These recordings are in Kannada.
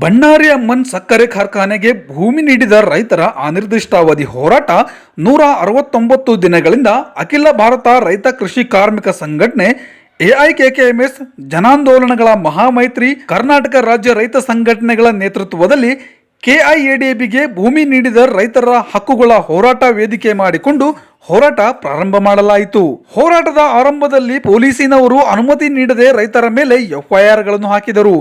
ಬಣ್ಣಾರಿ ಅಮ್ಮನ್ ಸಕ್ಕರೆ ಕಾರ್ಖಾನೆಗೆ ಭೂಮಿ ನೀಡಿದ ರೈತರ ಅನಿರ್ದಿಷ್ಟಾವಧಿ ಹೋರಾಟ ನೂರ ಅರವತ್ತೊಂಬತ್ತು ದಿನಗಳಿಂದ ಅಖಿಲ ಭಾರತ ರೈತ ಕೃಷಿ ಕಾರ್ಮಿಕ ಸಂಘಟನೆ ಎಐಕೆಕೆಎಂಎಸ್ ಜನಾಂದೋಲನಗಳ ಮಹಾಮೈತ್ರಿ ಕರ್ನಾಟಕ ರಾಜ್ಯ ರೈತ ಸಂಘಟನೆಗಳ ನೇತೃತ್ವದಲ್ಲಿ ಕೆಐಎಡಿಬಿಗೆ ಭೂಮಿ ನೀಡಿದ ರೈತರ ಹಕ್ಕುಗಳ ಹೋರಾಟ ವೇದಿಕೆ ಮಾಡಿಕೊಂಡು ಹೋರಾಟ ಪ್ರಾರಂಭ ಮಾಡಲಾಯಿತು. ಹೋರಾಟದ ಆರಂಭದಲ್ಲಿ ಪೊಲೀಸಿನವರು ಅನುಮತಿ ನೀಡದೆ ರೈತರ ಮೇಲೆ ಎಫ್ಐಆರ್ಗಳನ್ನು ಹಾಕಿದರು.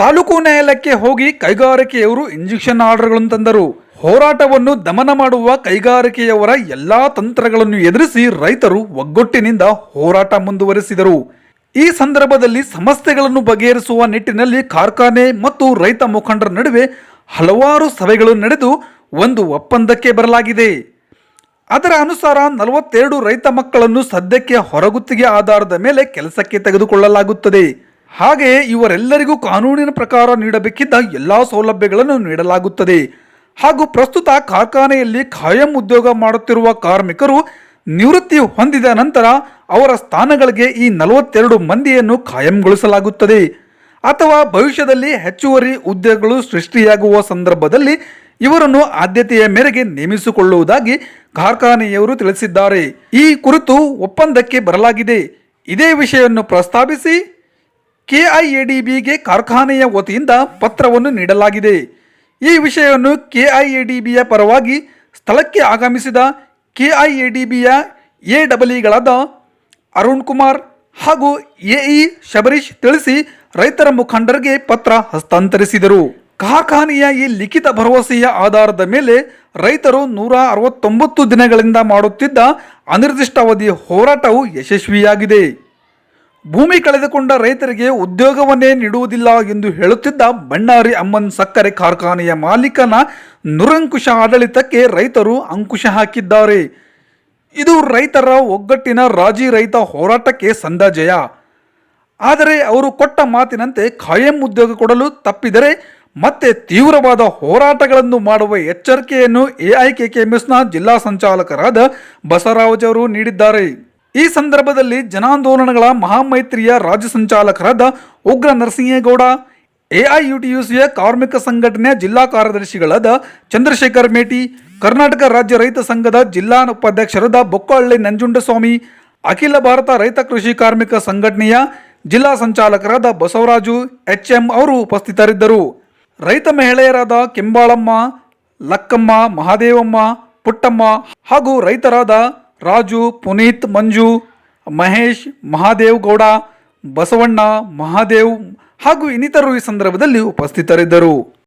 ತಾಲೂಕು ನ್ಯಾಯಾಲಯಕ್ಕೆ ಹೋಗಿ ಕೈಗಾರಿಕೆಯವರು ಇಂಜೆಕ್ಷನ್ ಆರ್ಡರ್ಗಳನ್ನು ತಂದರು. ಹೋರಾಟವನ್ನು ದಮನ ಮಾಡುವ ಕೈಗಾರಿಕೆಯವರ ಎಲ್ಲಾ ತಂತ್ರಗಳನ್ನು ಎದುರಿಸಿ ರೈತರು ಒಗ್ಗಟ್ಟಿನಿಂದ ಹೋರಾಟ ಮುಂದುವರೆಸಿದರು. ಈ ಸಂದರ್ಭದಲ್ಲಿ ಸಮಸ್ಯೆಗಳನ್ನು ಬಗೆಹರಿಸುವ ನಿಟ್ಟಿನಲ್ಲಿ ಕಾರ್ಖಾನೆ ಮತ್ತು ರೈತ ಮುಖಂಡರ ನಡುವೆ ಹಲವಾರು ಸಭೆಗಳು ನಡೆದು ಒಂದು ಒಪ್ಪಂದಕ್ಕೆ ಬರಲಾಗಿದೆ. ಅದರ ಅನುಸಾರ ನಲವತ್ತೆರಡು ರೈತ ಮಕ್ಕಳನ್ನು ಸದ್ಯಕ್ಕೆ ಹೊರಗುತ್ತಿಗೆ ಆಧಾರದ ಮೇಲೆ ಕೆಲಸಕ್ಕೆ ತೆಗೆದುಕೊಳ್ಳಲಾಗುತ್ತದೆ. ಹಾಗೆಯೇ ಇವರೆಲ್ಲರಿಗೂ ಕಾನೂನಿನ ಪ್ರಕಾರ ನೀಡಬೇಕಿದ್ದ ಎಲ್ಲ ಸೌಲಭ್ಯಗಳನ್ನು ನೀಡಲಾಗುತ್ತದೆ. ಹಾಗೂ ಪ್ರಸ್ತುತ ಕಾರ್ಖಾನೆಯಲ್ಲಿ ಖಾಯಂ ಉದ್ಯೋಗ ಮಾಡುತ್ತಿರುವ ಕಾರ್ಮಿಕರು ನಿವೃತ್ತಿ ಹೊಂದಿದ ನಂತರ ಅವರ ಸ್ಥಾನಗಳಿಗೆ ಈ ನಲವತ್ತೆರಡು ಮಂದಿಯನ್ನು ಖಾಯಂಗೊಳಿಸಲಾಗುತ್ತದೆ. ಅಥವಾ ಭವಿಷ್ಯದಲ್ಲಿ ಹೆಚ್ಚುವರಿ ಉದ್ಯೋಗಗಳು ಸೃಷ್ಟಿಯಾಗುವ ಸಂದರ್ಭದಲ್ಲಿ ಇವರನ್ನು ಆದ್ಯತೆಯ ಮೇರೆಗೆ ನೇಮಿಸಿಕೊಳ್ಳುವುದಾಗಿ ಕಾರ್ಖಾನೆಯವರು ತಿಳಿಸಿದ್ದಾರೆ. ಈ ಕುರಿತು ಒಪ್ಪಂದಕ್ಕೆ ಬರಲಾಗಿದೆ. ಇದೇ ವಿಷಯವನ್ನು ಪ್ರಸ್ತಾಪಿಸಿ ಕೆಐಎಡಿಬಿಗೆ ಕಾರ್ಖಾನೆಯ ವತಿಯಿಂದ ಪತ್ರವನ್ನು ನೀಡಲಾಗಿದೆ. ಈ ವಿಷಯವನ್ನು ಕೆಐಎಡಿಬಿಯ ಪರವಾಗಿ ಸ್ಥಳಕ್ಕೆ ಆಗಮಿಸಿದ ಕೆಐಎಡಿಬಿಯ ಎ ಡಬಲ್ಇಗಳಾದ ಅರುಣ್ ಕುಮಾರ್ ಹಾಗೂ ಎಇ ಶಬರೀಶ್ ತಿಳಿಸಿ ರೈತರ ಮುಖಂಡರಿಗೆ ಪತ್ರ ಹಸ್ತಾಂತರಿಸಿದರು. ಕಾರ್ಖಾನೆಯ ಈ ಲಿಖಿತ ಭರವಸೆಯ ಆಧಾರದ ಮೇಲೆ ರೈತರು ನೂರ ಅರವತ್ತೊಂಬತ್ತು ದಿನಗಳಿಂದ ಮಾಡುತ್ತಿದ್ದ ಅನಿರ್ದಿಷ್ಟಾವಧಿ ಹೋರಾಟವು ಯಶಸ್ವಿಯಾಗಿದೆ. ಭೂಮಿ ಕಳೆದುಕೊಂಡ ರೈತರಿಗೆ ಉದ್ಯೋಗವನ್ನೇ ನೀಡುವುದಿಲ್ಲ ಎಂದು ಹೇಳುತ್ತಿದ್ದ ಬಣ್ಣಾರಿ ಅಮ್ಮನ್ ಸಕ್ಕರೆ ಕಾರ್ಖಾನೆಯ ಮಾಲೀಕನ ನಿರಂಕುಶ ಆಡಳಿತಕ್ಕೆ ರೈತರು ಅಂಕುಶ ಹಾಕಿದ್ದಾರೆ. ಇದು ರೈತರ ಒಗ್ಗಟ್ಟಿನ ರಾಜಿ ರೈತ ಹೋರಾಟಕ್ಕೆ ಸಂದ ಜಯ. ಆದರೆ ಅವರು ಕೊಟ್ಟ ಮಾತಿನಂತೆ ಖಾಯಂ ಉದ್ಯೋಗ ಕೊಡಲು ತಪ್ಪಿದರೆ ಮತ್ತೆ ತೀವ್ರವಾದ ಹೋರಾಟಗಳನ್ನು ಮಾಡುವ ಎಚ್ಚರಿಕೆಯನ್ನು ಎಐಕೆಕೆಎಂಎಸ್ನ ಜಿಲ್ಲಾ ಸಂಚಾಲಕರಾದ ಬಸವರಾಜ್ ಅವರು ನೀಡಿದ್ದಾರೆ. ಈ ಸಂದರ್ಭದಲ್ಲಿ ಜನಾಂದೋಲನಗಳ ಮಹಾಮೈತ್ರಿಯ ರಾಜ್ಯ ಸಂಚಾಲಕರಾದ ಉಗ್ರ ನರಸಿಂಹೇಗೌಡ ಎಐಯುಟಿಯುಸಿಯ ಕಾರ್ಮಿಕ ಸಂಘಟನೆಯ ಜಿಲ್ಲಾ ಕಾರ್ಯದರ್ಶಿಗಳಾದ ಚಂದ್ರಶೇಖರ್ ಮೇಟಿ, ಕರ್ನಾಟಕ ರಾಜ್ಯ ರೈತ ಸಂಘದ ಜಿಲ್ಲಾ ಉಪಾಧ್ಯಕ್ಷರಾದ ಬೊಕ್ಕಹಳ್ಳಿ ನಂಜುಂಡಸ್ವಾಮಿ, ಅಖಿಲ ಭಾರತ ರೈತ ಕೃಷಿ ಕಾರ್ಮಿಕ ಸಂಘಟನೆಯ ಜಿಲ್ಲಾ ಸಂಚಾಲಕರಾದ ಬಸವರಾಜು, ಎಚ್ಎಂ ಅವರು ಉಪಸ್ಥಿತರಿದ್ದರು. ರೈತ ಮಹಿಳೆಯರಾದ ಕೆಂಬಾಳಮ್ಮ, ಲಕ್ಕಮ್ಮ, ಮಹಾದೇವಮ್ಮ, ಪುಟ್ಟಮ್ಮ ಹಾಗೂ ರೈತರಾದ ರಾಜು ಪುನೀತ್ ಮಂಜು ಮಹೇಶ್ ಮಹಾದೇವ್ ಗೌಡ ಬಸವಣ್ಣ ಮಹಾದೇವ್ ಹಾಗೂ ಇನ್ನಿತರರು ಈ ಸಂದರ್ಭದಲ್ಲಿ ಉಪಸ್ಥಿತರಿದ್ದರು.